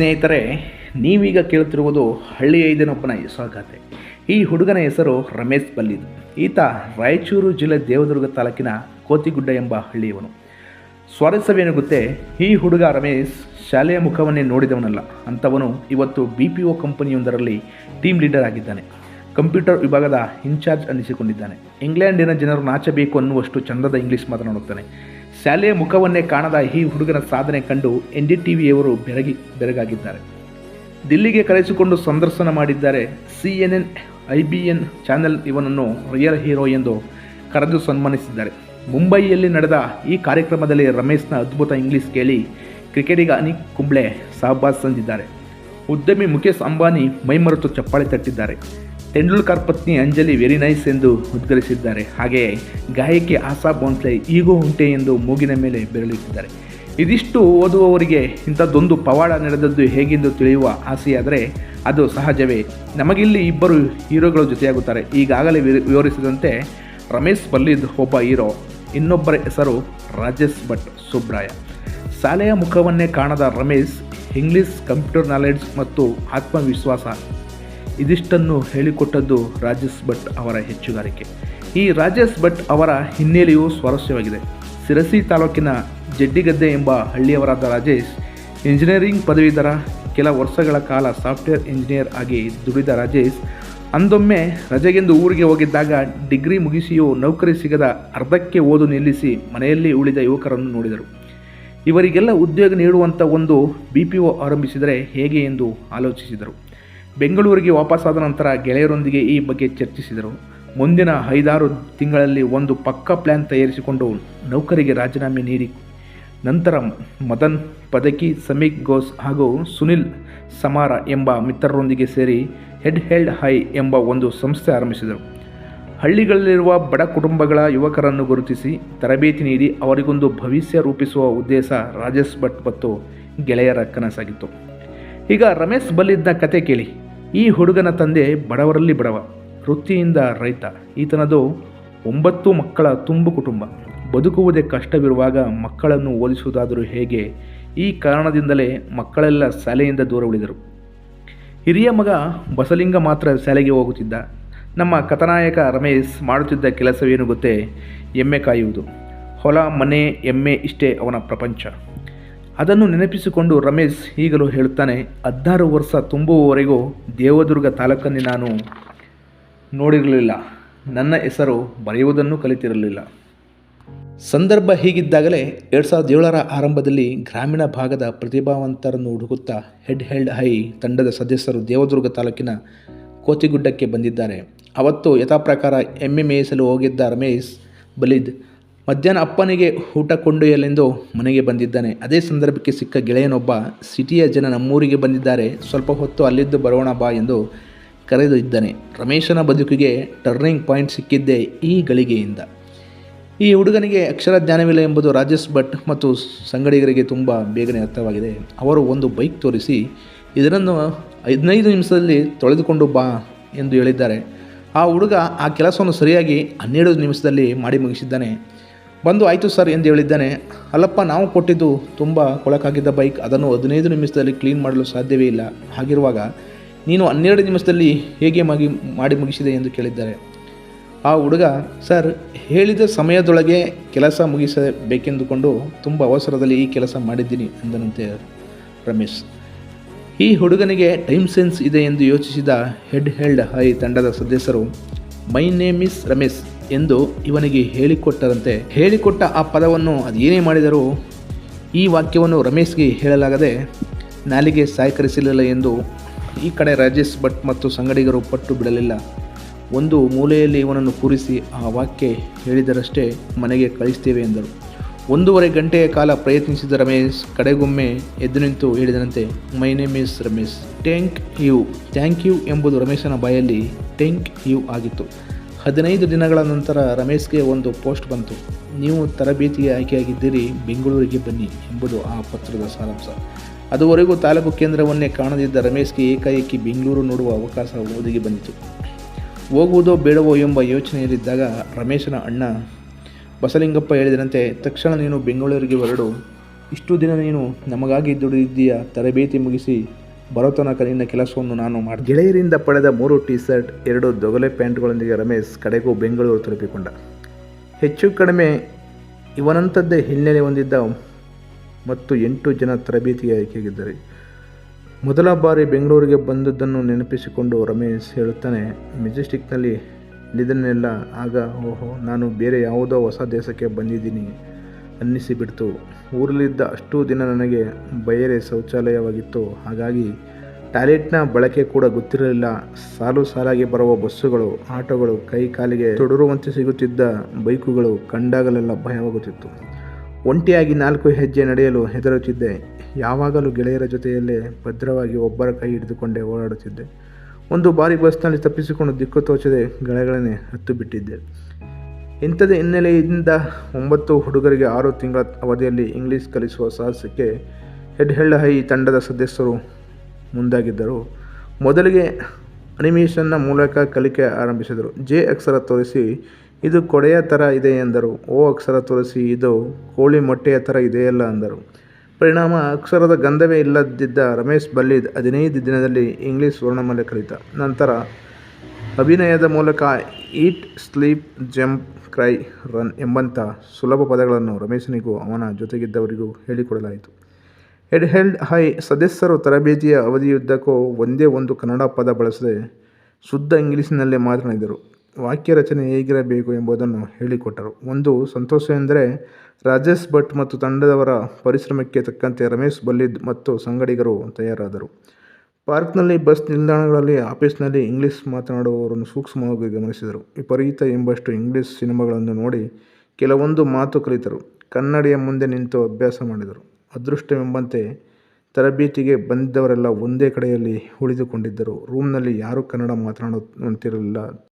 ಸ್ನೇಹಿತರೆ, ನೀವೀಗ ಕೇಳುತ್ತಿರುವುದು ಹಳ್ಳಿ ಐದನೊಬ್ಬನ ಯಶೋಗಾಥೆ ಈ ಹುಡುಗನ ಹೆಸರು ರಮೇಶ್ ಬಲ್ಲಿದ್. ಈತ ರಾಯಚೂರು ಜಿಲ್ಲೆ ದೇವದುರ್ಗ ತಾಲೂಕಿನ ಕೋತಿಗುಡ್ಡ ಎಂಬ ಹಳ್ಳಿಯವನು. ಸ್ವಾರಸ್ಯವೇನು ಗೊತ್ತೇ? ಈ ಹುಡುಗ ರಮೇಶ್ ಶಾಲೆಯ ಮುಖವನ್ನೇ ನೋಡಿದವನಲ್ಲ. ಅಂಥವನು ಇವತ್ತು ಬಿ ಪಿ ಒ ಕಂಪನಿಯೊಂದರಲ್ಲಿ ಟೀಮ್ ಲೀಡರ್ ಆಗಿದ್ದಾನೆ. ಕಂಪ್ಯೂಟರ್ ವಿಭಾಗದ ಇನ್ಚಾರ್ಜ್ ಅನ್ನಿಸಿಕೊಂಡಿದ್ದಾನೆ. ಇಂಗ್ಲೆಂಡಿನ ಜನರು ನಾಚಬೇಕು ಅನ್ನುವಷ್ಟು ಚಂದದ ಇಂಗ್ಲೀಷ್ ಮಾತನಾಡುತ್ತಾನೆ. ಶಾಲೆಯ ಮುಖವನ್ನೇ ಕಾಣದ ಈ ಹುಡುಗನ ಸಾಧನೆ ಕಂಡು ಎನ್ ಡಿ ಟಿ ವಿಯವರು ಬೆರಗಿ ಬೆರಗಾಗಿದ್ದಾರೆ. ದಿಲ್ಲಿಗೆ ಕರೆಸಿಕೊಂಡು ಸಂದರ್ಶನ ಮಾಡಿದ್ದಾರೆ C N N, I B N channel ಇವನನ್ನು ರಿಯಲ್ ಹೀರೋ ಎಂದು ಕರೆದು ಸನ್ಮಾನಿಸಿದ್ದಾರೆ. ಮುಂಬೈಯಲ್ಲಿ ನಡೆದ ಈ ಕಾರ್ಯಕ್ರಮದಲ್ಲಿ ರಮೇಶ್ನ ಅದ್ಭುತ ಇಂಗ್ಲಿಷ್ ಕೇಳಿ ಕ್ರಿಕೆಟಿಗ ಅನಿಕ್ ಕುಂಬ್ಳೆ ಸಹಬಾಸ್ ಸಂದಿದ್ದಾರೆ ಉದ್ಯಮಿ ಮುಖೇಶ್ ಅಂಬಾನಿ ಮೈಮರೆತು ಚಪ್ಪಾಳೆ ತಟ್ಟಿದ್ದಾರೆ. ತೆಂಡೂಲ್ಕರ್ ಪತ್ನಿ ಅಂಜಲಿ ವೆರಿ ನೈಸ್ ಎಂದು ಉದ್ಗರಿಸಿದ್ದಾರೆ. ಹಾಗೆಯೇ ಗಾಯಕಿ ಆಸಾ ಬೋನ್ಸೆ ಈಗೂ ಉಂಟೆ ಎಂದು ಮೂಗಿನ ಮೇಲೆ ಬೆರಳಿಟ್ಟಿದ್ದಾರೆ ಇದಿಷ್ಟು ಓದುವವರಿಗೆ ಇಂಥದ್ದೊಂದು ಪವಾಡ ನಡೆದದ್ದು ಹೇಗೆಂದು ತಿಳಿಯುವ ಆಸೆಯಾದರೆ ಅದು ಸಹಜವೇ. ನಮಗಿಲ್ಲಿ ಇಬ್ಬರು ಹೀರೋಗಳು ಜೊತೆಯಾಗುತ್ತಾರೆ. ಈಗಾಗಲೇ ವಿವ- ವಿವರಿಸಿದಂತೆ ರಮೇಶ್ ಬಲ್ಲಿದ್ ಒಬ್ಬ ಹೀರೋ, ಇನ್ನೊಬ್ಬರ ಹೆಸರು ರಾಜೇಶ್ ಭಟ್ ಸುಬ್ರಾಯ. ಶಾಲೆಯ ಮುಖವನ್ನೇ ಕಾಣದ ರಮೇಶ್ ಇಂಗ್ಲಿಷ್ ಕಂಪ್ಯೂಟರ್ ನಾಲೆಡ್ಜ್ ಮತ್ತು ಆತ್ಮವಿಶ್ವಾಸ ಇದಿಷ್ಟನ್ನು ಹೇಳಿಕೊಟ್ಟದ್ದು ರಾಜೇಶ್ ಭಟ್ ಅವರ ಹೆಚ್ಚುಗಾರಿಕೆ. ಈ ರಾಜೇಶ್ ಭಟ್ ಅವರ ಹಿನ್ನೆಲೆಯು ಸ್ವಾರಸ್ಯವಾಗಿದೆ. ಸಿರಸಿ ತಾಲೂಕಿನ ಜಡ್ಡಿಗದ್ದೆ ಎಂಬ ಹಳ್ಳಿಯವರಾದ ರಾಜೇಶ್ ಇಂಜಿನಿಯರಿಂಗ್ ಪದವೀಧರ, ಕೆಲ ವರ್ಷಗಳ ಕಾಲ ಸಾಫ್ಟ್ವೇರ್ ಇಂಜಿನಿಯರ್ ಆಗಿ ದುಡಿದ ರಾಜೇಶ್, ಅಂದೊಮ್ಮೆ ರಜೆಗೆಂದು ಊರಿಗೆ ಹೋಗಿದ್ದಾಗ ಡಿಗ್ರಿ ಮುಗಿಸಿಯೂ ನೌಕರಿ ಸಿಗದ ಅರ್ಧಕ್ಕೆ ಓದು ನಿಲ್ಲಿಸಿ ಮನೆಯಲ್ಲಿ ಉಳಿದ ಯುವಕರನ್ನು ನೋಡಿದರು. ಇವರಿಗೆಲ್ಲ ಉದ್ಯೋಗ ನೀಡುವಂಥ ಒಂದು ಬಿ ಪಿ ಒ ಆರಂಭಿಸಿದರೆ ಹೇಗೆ ಎಂದು ಆಲೋಚಿಸಿದರು. ಬೆಂಗಳೂರಿಗೆ ವಾಪಸ್ಸಾದ ನಂತರ ಗೆಳೆಯರೊಂದಿಗೆ ಈ ಬಗ್ಗೆ ಚರ್ಚಿಸಿದರು. ಮುಂದಿನ ಐದಾರು ತಿಂಗಳಲ್ಲಿ ಒಂದು ಪಕ್ಕಾ ಪ್ಲ್ಯಾನ್ ತಯಾರಿಸಿಕೊಂಡು ನೌಕರಿಗೆ ರಾಜೀನಾಮೆ ನೀಡಿ. ನಂತರ ಮದನ್, ಪದಕಿ, ಸಮೀಕ್ ಘೋಸ್ ಹಾಗೂ ಸುನಿಲ್ ಸಮಾರ ಎಂಬ ಮಿತ್ರರೊಂದಿಗೆ ಸೇರಿ ಹೆಡ್ ಹೆಲ್ಡ್ ಹೈ ಎಂಬ ಒಂದು ಸಂಸ್ಥೆ ಆರಂಭಿಸಿದರು. ಹಳ್ಳಿಗಳಲ್ಲಿರುವ ಬಡ ಕುಟುಂಬಗಳ ಯುವಕರನ್ನು ಗುರುತಿಸಿ ತರಬೇತಿ ನೀಡಿ ಅವರಿಗೊಂದು ಭವಿಷ್ಯ ರೂಪಿಸುವ ಉದ್ದೇಶ ರಾಜೇಶ್ ಭಟ್ ಮತ್ತು ಗೆಳೆಯರ ಕನಸಾಗಿತ್ತು. ಈಗ ರಮೇಶ್ ಬಲ್ಲಿದ್ದ ಕತೆ ಕೇಳಿ. ಈ ಹುಡುಗನ ತಂದೆ ಬಡವರಲ್ಲಿ ಬಡವ, ವೃತ್ತಿಯಿಂದ ರೈತ. ಈತನದು ಒಂಬತ್ತು ಮಕ್ಕಳ ತುಂಬು ಕುಟುಂಬ. ಬದುಕುವುದೇ ಕಷ್ಟವಿರುವಾಗ ಮಕ್ಕಳನ್ನು ಓದಿಸುವುದಾದರೂ ಹೇಗೆ? ಈ ಕಾರಣದಿಂದಲೇ ಮಕ್ಕಳೆಲ್ಲ ಶಾಲೆಯಿಂದ ದೂರ ಉಳಿದರು. ಹಿರಿಯ ಮಗ ಬಸಲಿಂಗ ಮಾತ್ರ ಶಾಲೆಗೆ ಹೋಗುತ್ತಿದ್ದ. ನಮ್ಮ ಕಥನಾಯಕ ರಮೇಶ್ ಮಾಡುತ್ತಿದ್ದ ಕೆಲಸವೇನು ಗೊತ್ತೇ? ಎಮ್ಮೆ ಕಾಯುವುದು. ಹೊಲ, ಮನೆ, ಎಮ್ಮೆ ಇಷ್ಟೇ ಅವನ ಪ್ರಪಂಚ. ಅದನ್ನು ನೆನಪಿಸಿಕೊಂಡು ರಮೇಶ್ ಈಗಲೂ ಹೇಳುತ್ತಾನೆ ಹದಿನಾರು ವರ್ಷ ತುಂಬುವವರೆಗೂ ದೇವದುರ್ಗ ತಾಲೂಕನ್ನೇ ನಾನು ನೋಡಿರಲಿಲ್ಲ. ನನ್ನ ಹೆಸರು ಬರೆಯುವುದನ್ನು ಕಲಿತಿರಲಿಲ್ಲ. ಸಂದರ್ಭ ಹೀಗಿದ್ದಾಗಲೇ ಎರಡು ಸಾವಿರದ ಏಳರ ಆರಂಭದಲ್ಲಿ ಗ್ರಾಮೀಣ ಭಾಗದ ಪ್ರತಿಭಾವಂತರನ್ನು ಹುಡುಕುತ್ತಾ ಹೆಡ್ ಹೆಲ್ಡ್ ಹೈ ತಂಡದ ಸದಸ್ಯರು ದೇವದುರ್ಗ ತಾಲೂಕಿನ ಕೋತಿಗುಡ್ಡಕ್ಕೆ ಬಂದಿದ್ದಾರೆ. ಅವತ್ತು ಯಥಾಪ್ರಕಾರ ಎಮ್ಮೆ ಮೇಯಿಸಲು ಹೋಗಿದ್ದ ರಮೇಶ್ ಬಲಿದ್ ಮಧ್ಯಾಹ್ನ ಅಪ್ಪನಿಗೆ ಊಟ ಕೊಂಡೊಯ್ಯಲೆಂದು ಮನೆಗೆ ಬಂದಿದ್ದಾನೆ. ಅದೇ ಸಂದರ್ಭಕ್ಕೆ ಸಿಕ್ಕ ಗೆಳೆಯನೊಬ್ಬ ಸಿಟಿಯ ಜನ ನಮ್ಮೂರಿಗೆ ಬಂದಿದ್ದಾರೆ. ಸ್ವಲ್ಪ ಹೊತ್ತು ಅಲ್ಲಿದ್ದು ಬರೋಣ ಬಾ ಎಂದು ಕರೆದು ಇದ್ದಾನೆ ರಮೇಶನ ಬದುಕಿಗೆ ಟರ್ನಿಂಗ್ ಪಾಯಿಂಟ್ ಸಿಕ್ಕಿದ್ದೇ ಈ ಗಳಿಗೆಯಿಂದ. ಈ ಹುಡುಗನಿಗೆ ಅಕ್ಷರ ಜ್ಞಾನವಿಲ್ಲ ಎಂಬುದು ರಾಜೇಶ್ ಭಟ್ ಮತ್ತು ಸಂಗಡಿಗರಿಗೆ ತುಂಬ ಬೇಗನೆ ಅರ್ಥವಾಗಿದೆ. ಅವರು ಒಂದು ಬೈಕ್ ತೋರಿಸಿ, ಇದನ್ನು ಹದಿನೈದು ನಿಮಿಷದಲ್ಲಿ ತೊಳೆದುಕೊಂಡು ಬಾ ಎಂದು ಹೇಳಿದ್ದಾರೆ. ಆ ಹುಡುಗ ಆ ಕೆಲಸವನ್ನು ಸರಿಯಾಗಿ ಹನ್ನೆರಡು ನಿಮಿಷದಲ್ಲಿ ಮಾಡಿ ಮುಗಿಸಿದ್ದಾನೆ. ಬಂದು ಆಯಿತು ಸರ್ ಎಂದು ಹೇಳಿದ್ದಾನೆ. ಅಲ್ಲಪ್ಪ, ನಾವು ಕೊಟ್ಟಿದ್ದು ತುಂಬ ಕೊಳಕಾಗಿದ್ದ ಬೈಕ್. ಅದನ್ನು ಹದಿನೈದು ನಿಮಿಷದಲ್ಲಿ ಕ್ಲೀನ್ ಮಾಡಲು ಸಾಧ್ಯವೇ ಇಲ್ಲ. ಹಾಗಿರುವಾಗ ನೀನು ಹನ್ನೆರಡು ನಿಮಿಷದಲ್ಲಿ ಹೇಗೆ ಮಗಿ, ಮಾಡಿ ಮುಗಿಸಿದೆ ಎಂದು ಕೇಳಿದ್ದಾರೆ. ಆ ಹುಡುಗ, ಸರ್, ಹೇಳಿದ ಸಮಯದೊಳಗೆ ಕೆಲಸ ಮುಗಿಸಬೇಕೆಂದುಕೊಂಡು ತುಂಬ ಅವಸರದಲ್ಲಿ ಈ ಕೆಲಸ ಮಾಡಿದ್ದೀನಿ ಎಂದನಂತೆ ರಮೇಶ್. ಈ ಹುಡುಗನಿಗೆ ಟೈಮ್ ಸೆನ್ಸ್ ಇದೆ ಎಂದು ಯೋಚಿಸಿದ ಹೆಡ್ ಹೆಲ್ಡ್ ಹೈ ತಂಡದ ಸದಸ್ಯರು, ಮೈ ನೇಮ್ ಇಸ್ ರಮೇಶ್. ಎಂದು ಇವನಿಗೆ ಹೇಳಿಕೊಟ್ಟರಂತೆ. ಹೇಳಿಕೊಟ್ಟ ಆ ಪದವನ್ನು ಅದೇನೇ ಮಾಡಿದರೂ ಈ ವಾಕ್ಯವನ್ನು ರಮೇಶ್ಗೆ ಹೇಳಲಾಗದೆ ನಾಲಿಗೆ ಸಹಕರಿಸಲಿಲ್ಲ ಎಂದು ಈ ಕಡೆ ರಾಜೇಶ್ ಭಟ್ ಮತ್ತು ಸಂಗಡಿಗರು ಪಟ್ಟು ಬಿಡಲಿಲ್ಲ. ಒಂದು ಮೂಲೆಯಲ್ಲಿ ಇವನನ್ನು ಕೂರಿಸಿ ಆ ವಾಕ್ಯ ಹೇಳಿದರಷ್ಟೇ ಮನೆಗೆ ಕಳಿಸ್ತೇವೆ ಎಂದರು. ಒಂದೂವರೆ ಗಂಟೆಯ ಕಾಲ ಪ್ರಯತ್ನಿಸಿದ ರಮೇಶ್ ಕಡೆಗೊಮ್ಮೆ ಎದ್ದು ನಿಂತು ಹೇಳಿದನಂತೆ, my name is Ramesh. Tank you. Thank you ಎಂಬುದು ರಮೇಶನ ಬಾಯಲ್ಲಿ ಟ್ಯಾಂಕ್ ಯು ಆಗಿತ್ತು. ಹದಿನೈದು ದಿನಗಳ ನಂತರ ರಮೇಶ್ಗೆ ಒಂದು ಪೋಸ್ಟ್ ಬಂತು. ನೀವು ತರಬೇತಿಗೆ ಆಯ್ಕೆಯಾಗಿದ್ದೀರಿ, ಬೆಂಗಳೂರಿಗೆ ಬನ್ನಿ ಎಂಬುದು ಆ ಪತ್ರದ ಸಾರಾಂಶ. ಅದುವರೆಗೂ ತಾಲೂಕು ಕೇಂದ್ರವನ್ನೇ ಕಾಣದಿದ್ದ ರಮೇಶ್ಗೆ ಏಕಾಏಕಿ ಬೆಂಗಳೂರು ನೋಡುವ ಅವಕಾಶ ಒದಗಿ ಬಂದಿತು. ಹೋಗುವುದೋ ಬೇಡವೋ ಎಂಬ ಯೋಚನೆಯಲ್ಲಿದ್ದಾಗ ರಮೇಶನ ಅಣ್ಣ, ಬಸಲಿಂಗಪ್ಪ ಹೇಳಿದಂತೆ ತಕ್ಷಣ ನೀನು ಬೆಂಗಳೂರಿಗೆ ಹೊರಡು. ಇಷ್ಟು ದಿನ ನೀನು ನಮಗಾಗಿ ದುಡಿದಿದ್ದೀಯ? ತರಬೇತಿ ಮುಗಿಸಿ ಬರೋ ತನಕ ಕೆಲಸವನ್ನು ನಾನು ಮಾಡಿ ಗೆಳೆಯರಿಂದ ಪಡೆದ ಮೂರು ಟಿ ಶರ್ಟ್ ಎರಡು ದೊಗಲೆ ಪ್ಯಾಂಟ್ಗಳೊಂದಿಗೆ ರಮೇಶ್ ಕಡೆಗೂ ಬೆಂಗಳೂರು ತಲುಪಿಕೊಂಡ. ಹೆಚ್ಚು ಕಡಿಮೆ ಇವನಂಥದ್ದೇ ಹಿನ್ನೆಲೆ ಹೊಂದಿದ್ದ ಮತ್ತು ಎಂಟು ಜನ ತರಬೇತಿಗೆ ಆಯ್ಕೆಯಾಗಿದ್ದಾರೆ. ಮೊದಲ ಬಾರಿ ಬೆಂಗಳೂರಿಗೆ ಬಂದದ್ದನ್ನು ನೆನಪಿಸಿಕೊಂಡು ರಮೇಶ್ ಹೇಳುತ್ತಾನೆ ಮೆಜೆಸ್ಟಿಕ್ನಲ್ಲಿ ಇದನ್ನೆಲ್ಲ ಆಗ, ಓಹೋ, ನಾನು ಬೇರೆ ಯಾವುದೋ ಹೊಸ ದೇಶಕ್ಕೆ ಬಂದಿದ್ದೀನಿ. ಅನ್ನಿಸಿಬಿಡ್ತು. ಊರಲ್ಲಿದ್ದ ಅಷ್ಟು ದಿನ ನನಗೆ ಬಯರೆ ಶೌಚಾಲಯವಾಗಿತ್ತು. ಹಾಗಾಗಿ ಟಾಯ್ಲೆಟ್ನ ಬಳಕೆ ಕೂಡ ಗೊತ್ತಿರಲಿಲ್ಲ. ಸಾಲು ಸಾಲಾಗಿ ಬರುವ ಬಸ್ಸುಗಳು, ಆಟೋಗಳು, ಕೈ ಕಾಲಿಗೆ ತೊಡರುವಂತೆ ಸಿಗುತ್ತಿದ್ದ ಬೈಕುಗಳು ಕಂಡಾಗಲೆಲ್ಲ ಭಯವಾಗುತ್ತಿತ್ತು. ಒಂಟಿಯಾಗಿ ನಾಲ್ಕು ಹೆಜ್ಜೆ ನಡೆಯಲು ಹೆದರುತ್ತಿದ್ದೆ. ಯಾವಾಗಲೂ ಗೆಳೆಯರ ಜೊತೆಯಲ್ಲೇ ಭದ್ರವಾಗಿ ಒಬ್ಬರ ಕೈ ಹಿಡಿದುಕೊಂಡೇ ಓಡಾಡುತ್ತಿದ್ದೆ. ಒಂದು ಬಾರಿ ಬಸ್ನಲ್ಲಿ ತಪ್ಪಿಸಿಕೊಂಡು ದಿಕ್ಕು ತೋಚದೆ ಗೆಳೆಗಳನ್ನೇ ಹತ್ತು ಬಿಟ್ಟಿದ್ದೆ. ಇಂಥದ್ದೇ ಹಿನ್ನೆಲೆಯಿಂದ ಒಂಬತ್ತು ಹುಡುಗರಿಗೆ ಆರು ತಿಂಗಳ ಅವಧಿಯಲ್ಲಿ ಇಂಗ್ಲೀಷ್ ಕಲಿಸುವ ಸಾಹಸಕ್ಕೆ ಹೆಡ್ ಹೆಳ್ಳ ಹೈ ತಂಡದ ಸದಸ್ಯರು ಮುಂದಾಗಿದ್ದರು. ಮೊದಲಿಗೆ ಅನಿಮೇಷನ್ನ ಮೂಲಕ ಕಲಿಕೆ ಆರಂಭಿಸಿದರು. ಜೆ ಅಕ್ಷರ ತೋರಿಸಿ, ಇದು ಕೊಡೆಯ ಥರ ಇದೆ ಎಂದರು. ಓ ಅಕ್ಷರ ತೋರಿಸಿ, ಇದು ಕೋಳಿ ಮೊಟ್ಟೆಯ ಥರ ಇದೆಯಲ್ಲ ಅಂದರು. ಪರಿಣಾಮ, ಅಕ್ಷರದ ಗಂಧವೇ ಇಲ್ಲದಿದ್ದ ರಮೇಶ್ ಬಲ್ಲಿದ್ ಹದಿನೈದು ದಿನದಲ್ಲಿ ಇಂಗ್ಲೀಷ್ ವರ್ಣಮಾಲೆ ಕಲಿತ. ನಂತರ ಅಭಿನಯದ ಮೂಲಕ eat sleep jump cry run ಎಂಬಂಥ ಸುಲಭ ಪದಗಳನ್ನು ರಮೇಶನಿಗೂ ಅವನ ಜೊತೆಗಿದ್ದವರಿಗೂ ಹೇಳಿಕೊಡಲಾಯಿತು. ಹೆಡ್ ಹೆಲ್ಡ್ ಹೈ ಸದಸ್ಯರು ತರಬೇತಿಯ ಅವಧಿಯುದ್ದಕ್ಕೂ ಒಂದೇ ಒಂದು ಕನ್ನಡ ಪದ ಬಳಸದೆ ಶುದ್ಧ ಇಂಗ್ಲೀಷಿನಲ್ಲೇ ಮಾತನಾಡಿದರು. ವಾಕ್ಯ ರಚನೆ ಹೇಗಿರಬೇಕು ಎಂಬುದನ್ನು ಹೇಳಿಕೊಟ್ಟರು. ಒಂದು ಸಂತೋಷವೆಂದರೆ ರಾಜೇಶ್ ಭಟ್ ಮತ್ತು ತಂಡದವರ ಪರಿಶ್ರಮಕ್ಕೆ ತಕ್ಕಂತೆ ರಮೇಶ್ ಬಲ್ಲಿದ್ ಮತ್ತು ಸಂಗಡಿಗರು ತಯಾರಾದರು. ಪಾರ್ಕ್ನಲ್ಲಿ ಬಸ್ ನಿಲ್ದಾಣಗಳಲ್ಲಿ, ಆಫೀಸ್ನಲ್ಲಿ ಇಂಗ್ಲೀಷ್ ಮಾತನಾಡುವವರನ್ನು ಸೂಕ್ಷ್ಮವಾಗಿ ಗಮನಿಸಿದರು. ವಿಪರೀತ ಎಂಬಷ್ಟು ಇಂಗ್ಲೀಷ್ ಸಿನಿಮಾಗಳನ್ನು ನೋಡಿ ಕೆಲವೊಂದು ಮಾತು ಕಲಿತರು. ಕನ್ನಡಿಯ ಮುಂದೆ ನಿಂತು ಅಭ್ಯಾಸ ಮಾಡಿದರು. ಅದೃಷ್ಟವೆಂಬಂತೆ ತರಬೇತಿಗೆ ಬಂದಿದ್ದವರೆಲ್ಲ ಒಂದೇ ಕಡೆಯಲ್ಲಿ ಉಳಿದುಕೊಂಡಿದ್ದರು. ರೂಮ್ನಲ್ಲಿ ಯಾರೂ ಕನ್ನಡ ಮಾತನಾಡುವಂತಿರಲಿಲ್ಲ.